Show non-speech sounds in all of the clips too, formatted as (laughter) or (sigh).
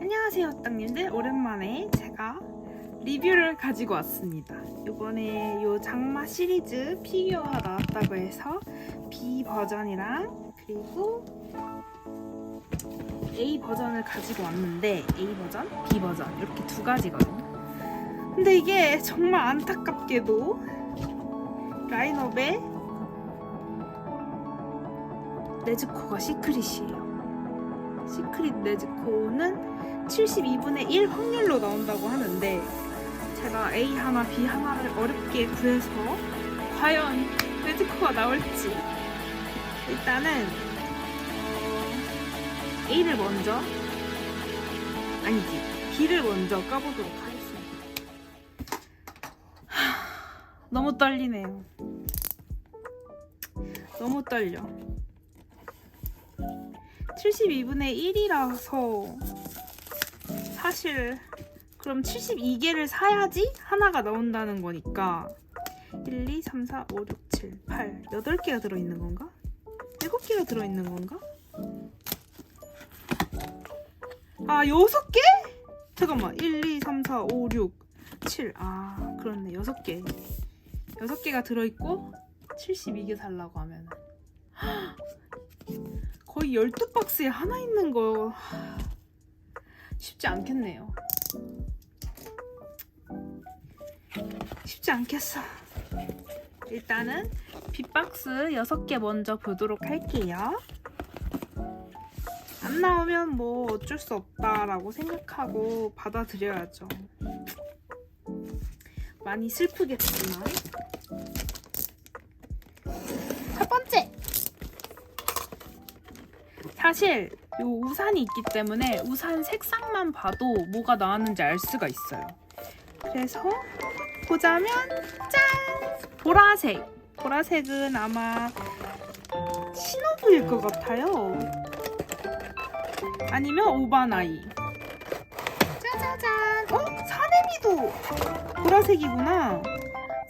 안녕하세요, 땅님들. 오랜만에 제가 리뷰를 가지고 왔습니다. 이번에 요 장마 시리즈 피규어가 나왔다고 해서 B 버전이랑 그리고 A 버전을 가지고 왔는데 A 버전, B 버전 이렇게 두 가지거든요. 근데 이게 정말 안타깝게도 라인업에 네즈코가 시크릿이에요. 시크릿 네즈코는 72분의 1 확률로 나온다고 하는데 제가 A 하나 B 하나를 어렵게 구해서 과연 네즈코가 나올지 일단은 어, A를 먼저 아니지 B를 먼저 까보도록 하겠습니다. 하, 너무 떨리네요. 너무 떨려 72분의 1이라서 사실 그럼 72개를 사야지 하나가 나온다는 거니까 1, 2, 3, 4, 5, 6, 7, 8 8개가 들어있는 건가? 7개가 들어있는 건가? 아 6개? 잠깐만 1, 2, 3, 4, 5, 6, 7 아 그렇네 6개 6개가 들어있고 72개 살라고 하면 거의 12박스에 하나 있는 거 쉽지 않겠네요. 쉽지 않겠어. 일단은 빗박스 6개 먼저 보도록 할게요. 안 나오면 뭐 어쩔 수 없다라고 생각하고 받아들여야죠. 많이 슬프겠지만. 사실 요 우산이 있기 때문에 우산 색상만 봐도 뭐가 나왔는지 알 수가 있어요. 그래서 보자면 짠! 보라색. 보라색은 아마 신호부일 것 같아요. 아니면 오바나이. 짜자잔. 어? 사네미도 보라색이구나.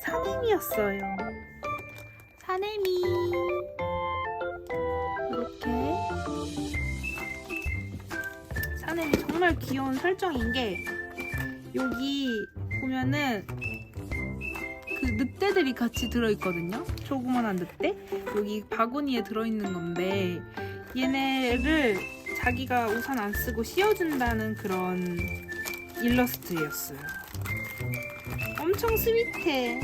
사네미였어요. 정말 귀여운 설정인 게 여기 보면은 그 늑대들이 같이 들어있거든요. 조그만한 늑대. 여기 바구니에 들어있는 건데 얘네를 자기가 우산 안 쓰고 씌워준다는 그런 일러스트였어요. 엄청 스윗해.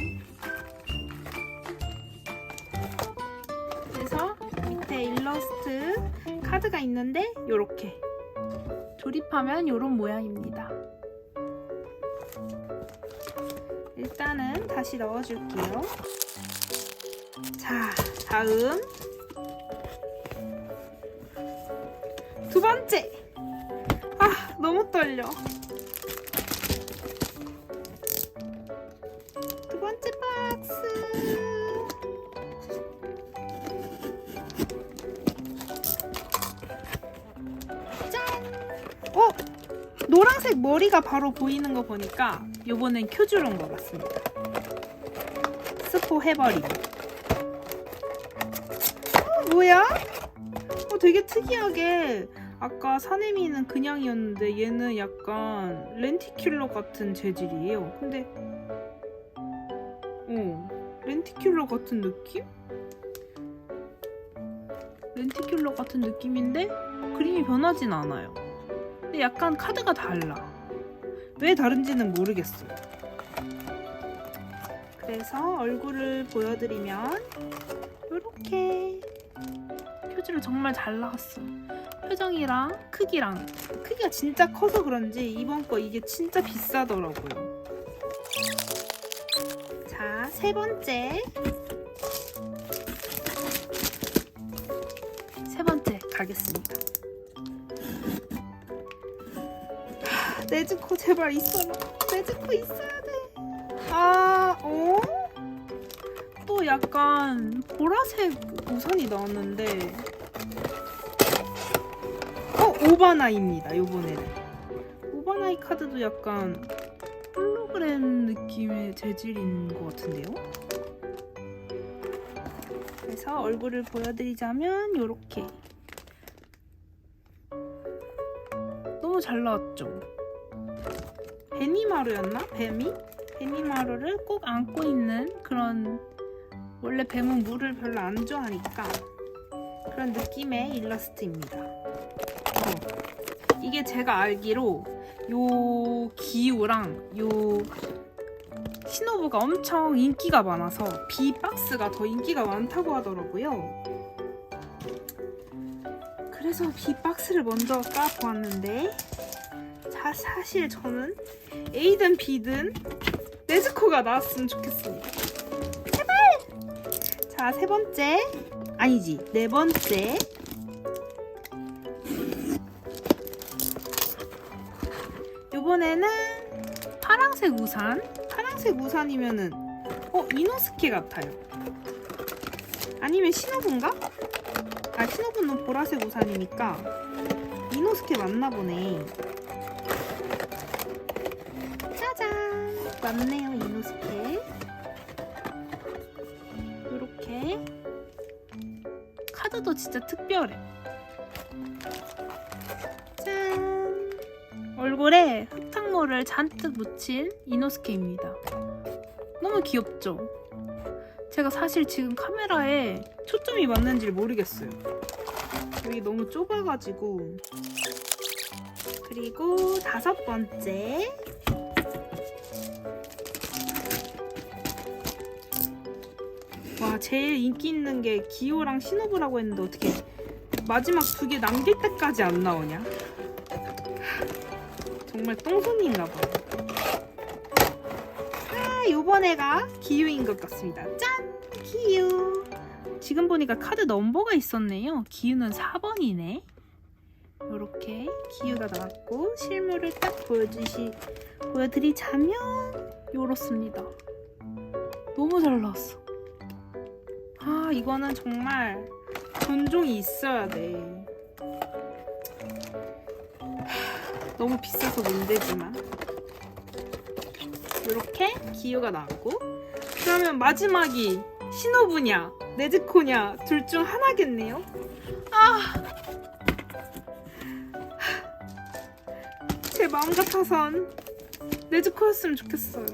그래서 밑에 일러스트 카드가 있는데 요렇게 조립하면 요런 모양입니다. 일단은 다시 넣어줄게요. 자, 다음 두 번째. 아, 너무 떨려. 노란색 머리가 바로 보이는 거 보니까 요번엔 큐즈로인 것 같습니다. 스포 해버림. 어, 뭐야? 어, 되게 특이하게 아까 사네미는 그냥이었는데 얘는 약간 렌티큘러 같은 재질이에요. 근데 어 렌티큘러 같은 느낌? 렌티큘러 같은 느낌인데 그림이 변하진 않아요. 근데 약간 카드가 달라. 왜 다른지는 모르겠어요. 그래서 얼굴을 보여드리면 이렇게 표지를 정말 잘 나왔어요. 표정이랑 크기랑 크기가 진짜 커서 그런지 이번 거 이게 진짜 비싸더라고요. 자, 세 번째. 세 번째 가겠습니다. 네즈코 제발 있어라. 네즈코 있어야 돼. 아, 어? 또 약간 보라색 우산이 나왔는데, 어 오바나이입니다. 요번에는 오바나이 카드도 약간 홀로그램 느낌의 재질인 것 같은데요. 그래서 얼굴을 보여드리자면 요렇게 너무 잘 나왔죠? 베니마루였나? 뱀이? 베니마루를 꼭 안고 있는 그런 원래 뱀은 물을 별로 안 좋아하니까 그런 느낌의 일러스트입니다. 어, 이게 제가 알기로 요 기우랑 요 시노부가 엄청 인기가 많아서 B 박스가 더 인기가 많다고 하더라고요. 그래서 B 박스를 먼저 까보았는데 자 사실 저는 A든 B든 네즈코가 나왔으면 좋겠습니다. 제발. 자 세 번째 아니지 네 번째 이번에는 파랑색 우산 파랑색 우산이면은 어 이노스케 같아요 아니면 신호부인가? 아 신호부는 보라색 우산이니까 이노스케 맞나 보네 맞네요 이노스케 요렇게 카드도 진짜 특별해 짠 얼굴에 흙탕물을 잔뜩 묻힌 이노스케입니다. 너무 귀엽죠? 제가 사실 지금 카메라에 초점이 맞는지 모르겠어요. 여기 너무 좁아가지고. 그리고 다섯 번째. 와, 제일 인기 있는 게 기호랑 시노부라고 했는데 어떻게 마지막 두 개 남길 때까지 안 나오냐? 정말 똥손인가 봐. 아, 요번 애가 기유인 것 같습니다. 짠! 기유. 지금 보니까 카드 넘버가 있었네요. 기유는 4번이네. 요렇게 기유가 나왔고 실물을 딱 보여주시 보여드리자면 요렇습니다. 너무 잘 나왔어. 아 이거는 정말 존종이 있어야 돼. 너무 비싸서 문제지만 이렇게 기호가 나왔고 그러면 마지막이 신호부냐 네즈코냐 둘 중 하나겠네요 아! 제 마음 같아선 네즈코였으면 좋겠어요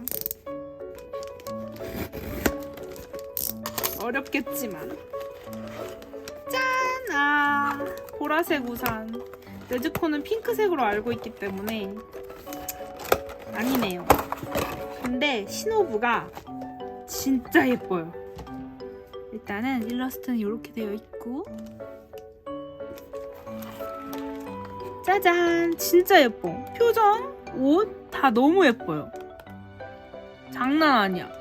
어렵겠지만 짠! 아 보라색 우산 네즈코는 핑크색으로 알고 있기 때문에 아니네요. 근데 신호부가 진짜 예뻐요. 일단은 일러스트는 이렇게 되어 있고 짜잔 진짜 예뻐. 표정, 옷 다 너무 예뻐요. 장난 아니야.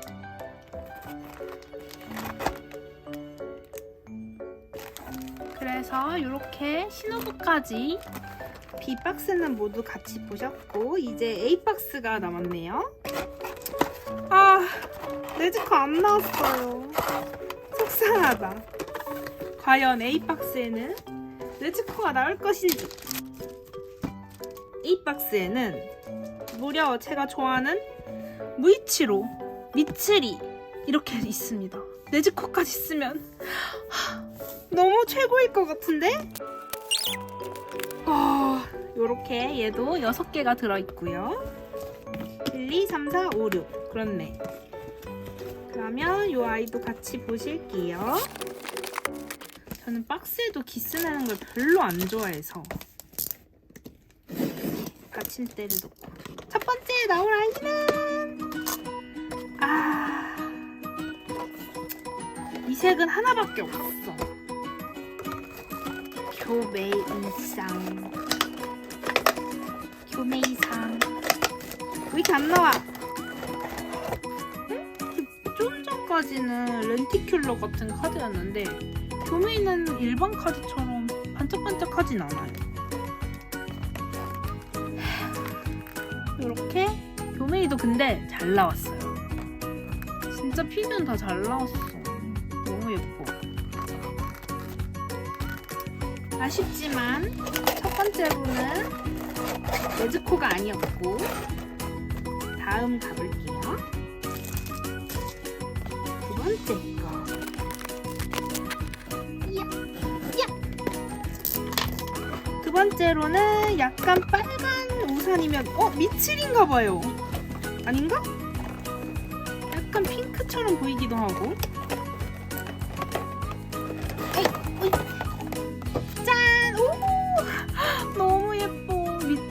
그래서 이렇게 신호부까지 B박스는 모두 같이 보셨고 이제 A박스가 남았네요. 아, 네즈코 안 나왔어요. 속상하다. 과연 A박스에는 네즈코가 나올 것인지 A박스에는 무려 제가 좋아하는 무이치로, 미츠리 이렇게 있습니다. 네즈코까지 있으면 하, 너무 최고일 것 같은데? 어, 요렇게 얘도 6개가 들어있고요. 1, 2, 3, 4, 5, 6. 그렇네. 그러면 요 아이도 같이 보실게요. 저는 박스에도 기스 나는 걸 별로 안 좋아해서 받침대를 놓고 첫 번째 나올 아이는 아... 이 색은 하나밖에 없어. 교메이상 교메이상 왜 이렇게 안 나와? 응? 그좀 전까지는 렌티큘러 같은 카드였는데 교메이는 일반 카드처럼 반짝반짝하진 않아요. 이렇게 교메이도 근데 잘 나왔어요. 진짜 피규어는 다 잘 나왔어. 너무 예뻐. 아쉽지만 첫 번째로는 네즈코가 아니었고 다음 가볼게요. 두 번째 거. 두 번째로는 약간 빨간 우산이면 어 미칠인가 봐요. 아닌가? 약간 핑크처럼 보이기도 하고.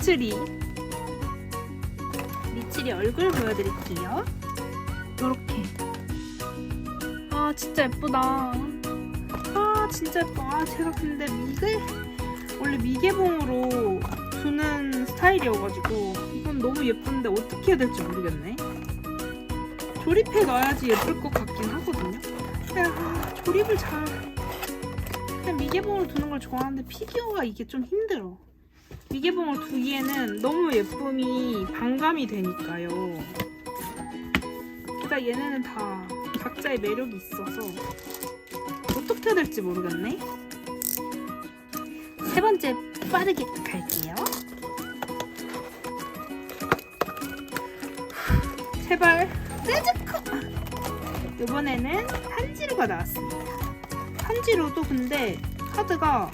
미칠이. 미칠이 얼굴 보여드릴게요. 요렇게. 아, 진짜 예쁘다. 아, 진짜 예뻐. 아, 제가 근데 미개, 원래 미개봉으로 두는 스타일이어가지고, 이건 너무 예쁜데 어떻게 해야 될지 모르겠네. 조립해 놔야지 예쁠 것 같긴 하거든요. 아, 조립을 잘. 그냥 미개봉으로 두는 걸 좋아하는데 피규어가 이게 좀 힘들어. 미개봉을 두기에는 너무 예쁨이 반감이 되니까요. 게다가 얘네는 다 각자의 매력이 있어서 어떻게 해야 될지 모르겠네. 세 번째 빠르게 갈게요. 제발 세즈코. 이번에는 탄지로가 나왔습니다. 탄지로도 근데 카드가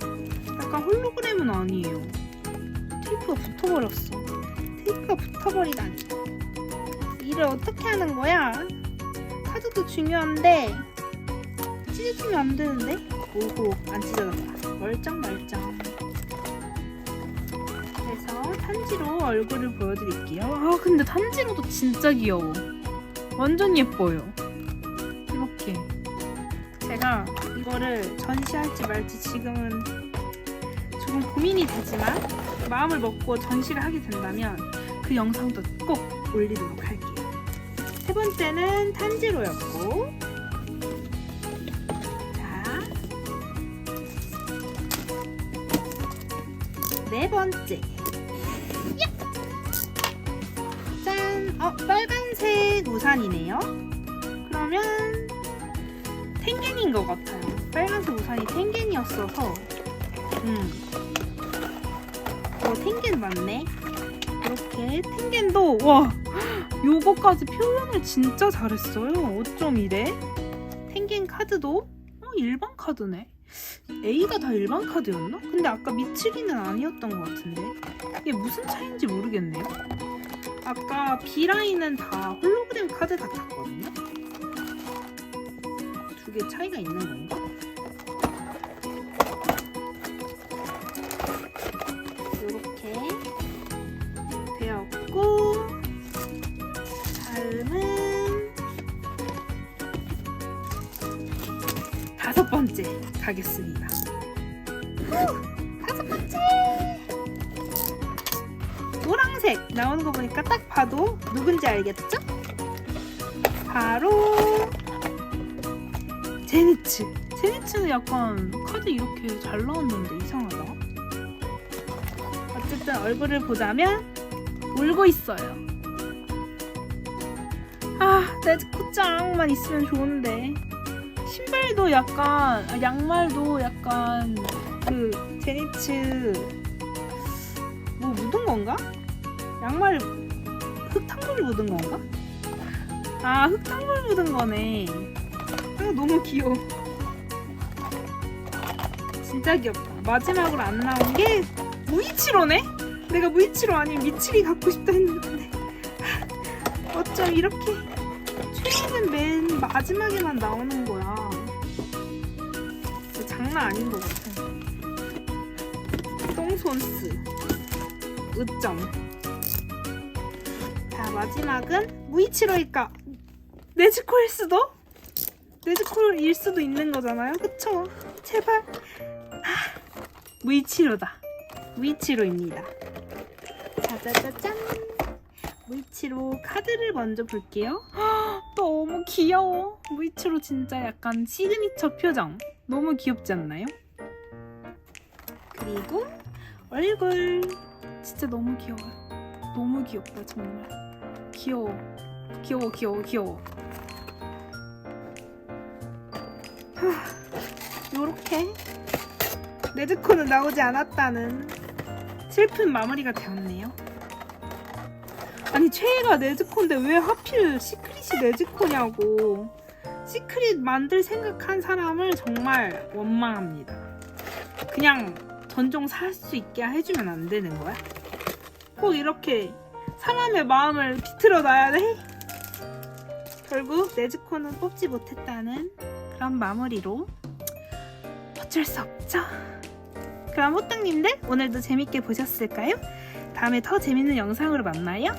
약간 홀로그램은 아니에요. 테이프가 붙어버렸어. 테이프가 붙어버리다니. 일을 어떻게 하는 거야? 카드도 중요한데 찢어지면 안 되는데? 오호 안 찢어졌다. 멀쩡 멀쩡. 그래서 탄지로 얼굴을 보여드릴게요. 아 근데 탄지로도 진짜 귀여워. 완전 예뻐요. 이렇게. 제가 이거를 전시할지 말지 지금은 조금 고민이 되지만 마음을 먹고 전시를 하게 된다면 그 영상도 꼭 올리도록 할게요. 세 번째는 탄지로였고 자, 네 번째 야! 짠! 어, 빨간색 우산이네요. 그러면 탱겐인 것 같아요. 빨간색 우산이 탱겐이었어서 음. 어, 탱겐 맞네. 이렇게 탱겐도 와 요거까지 표현을 진짜 잘했어요. 어쩜 이래? 탱겐 카드도 어, 일반 카드네. A가 다 일반 카드였나? 근데 아까 미칠이는 아니었던 것 같은데 이게 무슨 차이인지 모르겠네요. 아까 B 라인은 다 홀로그램 카드 같았거든요. 두 개 차이가 있는 건가? 가겠습니다. 후, 다섯 번째 노란색 나오는 거 보니까 딱 봐도 누군지 알겠죠? 바로 제니츠. 제니츠는 약간 카드 이렇게 잘 나왔는데 이상하다. 어쨌든 얼굴을 보자면 울고 있어요. 아, 네즈코짱만 있으면 좋은데. 신발도 약간, 아, 양말도 약간 그 제니츠 뭐 묻은 건가? 양말 흙탕물 묻은 건가? 아, 흙탕물 묻은 거네. 아, 너무 귀여워. 진짜 귀엽다. 마지막으로 안 나온 게 무이치로네? 내가 무이치로 아니면 미치리 갖고 싶다 했는데 (laughs) 어쩜 이렇게 최애는 맨 마지막에만 나오는 거야 장난 아닌 것 같아 똥손스 으점 자 마지막은 무이치로일까 네즈코일 수도? 네즈코일 수도 있는 거잖아요 그쵸? 제발 아, 무이치로다 무이치로입니다. 짜자자짠. 무이치로 카드를 먼저 볼게요. 헉, 너무 귀여워. 무이치로 진짜 약간 시그니처 표정. 너무 귀엽지 않나요? 그리고 얼굴. 진짜 너무 귀여워요. 너무 귀엽다 정말. 귀여워. 귀여워 귀여워 귀여워. 하, 요렇게 네즈코는 나오지 않았다는 슬픈 마무리가 되었네요. 아니 최애가 네즈코인데 왜 하필 시크릿이 네즈코냐고. 시크릿 만들 생각한 사람을 정말 원망합니다. 그냥 전종 살 수 있게 해주면 안 되는 거야? 꼭 이렇게 사람의 마음을 비틀어 놔야 돼? 결국 네즈코는 뽑지 못했다는 그런 마무리로 어쩔 수 없죠. 그럼 호떡님들 오늘도 재밌게 보셨을까요? 다음에 더 재밌는 영상으로 만나요.